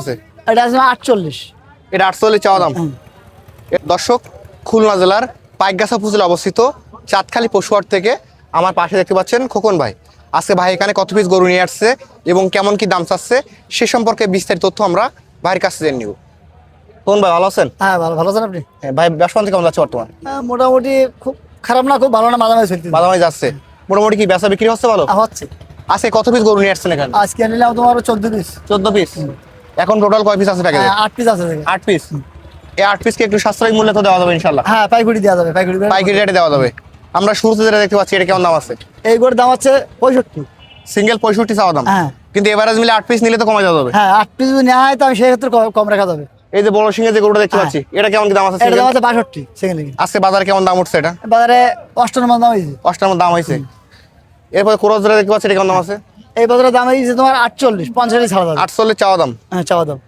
আছে? এটা আছে আটচল্লিশ। এটা আটচল্লিশ চাওয়া দাম। দর্শক খুলনা জেলার পাইকগাছা উপজেলা অবস্থিত চাঁদখালি পশুহাট থেকে আমার পাশে দেখতে পাচ্ছেন খোকন ভাই। আজকে ভাই এখানে কত পিস গরু নিয়ে আসছে এবং কেমন কি দাম চাচ্ছে সে সম্পর্কে বিস্তারিত তথ্য আমরা ভাইয়ের কাছে জেনে নিব। খোকন ভাই ভালো আছেন? হ্যাঁ ভালো ভালো আছেন আপনি? হ্যাঁ, ভাই ব্যবসা কেমন যাচ্ছে বর্তমান? মোটামুটি খুব খারাপ না খুব ভালো না মাঝামাঝি চলতে মাঝামাঝি যাচ্ছে। মোটামুটি কি বেচা বিক্রি হচ্ছে ভালো? হচ্ছে। আজকে কত পিস গরু নিয়ে আসছেন এখানে? আজকে নিলাম তোমার চোদ্দ পিস চোদ্দ পিস এখন টোটাল কয় পিস আছে প্যাকেজে আট পিস আছে। আট পিস এই আট পিসকে একটু সাশ্রয়ী মূল্যে তো দেওয়া যাবে ইনশাল্লাহ হ্যাঁ পাইকুড়ি দেওয়া যাবে পাইকুড়ি পাইকারি রেটে দেওয়া যাবে। আমরা শুরুতে যেটা দেখতে পাচ্ছি এটা কেমন দাম আছে? এই গোড়ের দাম হচ্ছে পঁয়ষট্টি। সিঙ্গেল পঁয়ষট্টি চাওয়া দাম। হ্যাঁ। কিন্তু এভারেজ মিলে আট পিস নিলে তো কমে যাবে। হ্যাঁ আট পিস যদি নেওয়া হয় তো আমি সেই ক্ষেত্রে কম- রাখা যাবে। এই যে বড় সিংহে যে গরুটা দেখতে হ্যাঁ। পাচ্ছি এটা কেমন দাম আছে এটা দাম আছে বাষট্টি সেকেন্ড আজকে বাজারে কেমন দাম উঠছে এটা? বাজারে অষ্টান্ন দাম হয়েছে। অষ্টান্ন দাম হয়েছে। এরপরে ক্রস যেটা দেখতে পাচ্ছি এটা কেমন দাম আছে? এই বাজারে দাম হয়েছে তোমার আটচল্লিশ পঞ্চাশ ছাড়া যাবে আটচল্লিশ চাওয়া দাম? হ্যাঁ চাওয়া দাম।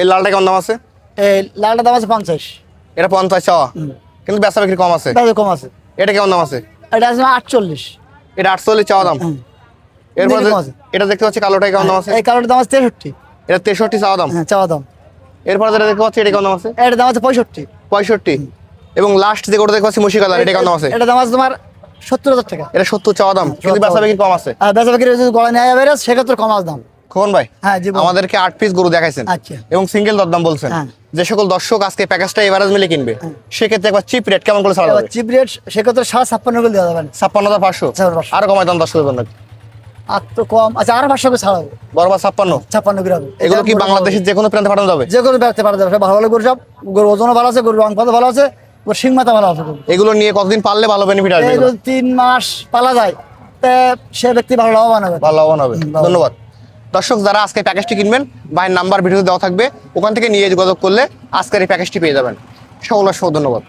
এই লালটা কেমন দাম আছে? এই লালটা দাম আছে পঞ্চাশ। এটা পঞ্চাশ চাওয়া। কিন্তু বেচা বিক্রি কম আছে। কম আছে। এটা কেমন দাম আছে? এটা আছে আটচল্লিশ। এটা আটচল্লিশ চাওয়া দাম। এরপরে এটা দেখতে পাচ্ছি কালোটা কেমন দাম আছে? এই কালোটার দাম আছে তেষট্টি। এটা তেষট্টি চাওয়া দাম? হ্যাঁ চাওয়া দাম। এরপরে যেটা দেখতে পাচ্ছি এটা কেমন দাম আছে? এটার দাম আছে পঁয়ষট্টি। পঁয়ষট্টি। এবং লাস্ট যে গরুটা দেখতে পাচ্ছি মুশি কালার এটা কেমন দাম আছে? এটা দাম আছে তোমার সত্তর হাজার টাকা। এটা সত্তর চাওয়া দাম কিন্তু বেচা বিক্রি কম আছে। বেচা বিক্রি নেওয়া যাবে সেক্ষেত্রে কম আছে দাম। খোকন ভাই হ্যাঁ, আমাদেরকে আট পিস গরু দেখাইছেন। আচ্ছা। এবং সিঙ্গেল দরদাম বলছেন। হ্যাঁ। যে সকল দর্শক আজকে প্যাকেজটা এভারেজ মিলে কিনবে সেক্ষেত্রে একবার চিপ রেট কেমন করে ছাড়া যাবে? চিপ রেট সেক্ষেত্রে সাড়ে ছাপ্পান্ন করে দেওয়া যাবে। ছাপ্পান্ন হাজার পাঁচশো? আরও কমাই দাম আর তো কম আচ্ছা আর পাঁচশো করে ছাড়াবো ছাপ্পান্ন? ছাপ্পান্ন হবে। এগুলো কি বাংলাদেশের যে কোনো প্রান্তে পাঠানো যাবে? যে কোনো ব্যক্তি পারা যাবে। ভালো ভালো গরু সব গরু ওজনও ভালো আছে গরু রং ভালো আছে। সিং মাথা ভালো আছে এগুলো নিয়ে কতদিন পারলে ভালো বেনিফিট আসবে এগুলো? তিন মাস পালা যায় সে ব্যক্তি ভালো লাভবান হবে। ভালো লাভবান হবে। ধন্যবাদ। দর্শক যারা আজকে প্যাকেজটি কিনবেন ভাইয়ের নাম্বার ভিডিওতে দেওয়া থাকবে ওখান থেকে নিয়ে যোগাযোগ করলে আজকের এই প্যাকেজটি পেয়ে যাবেন। সকল অসংখ্য ধন্যবাদ।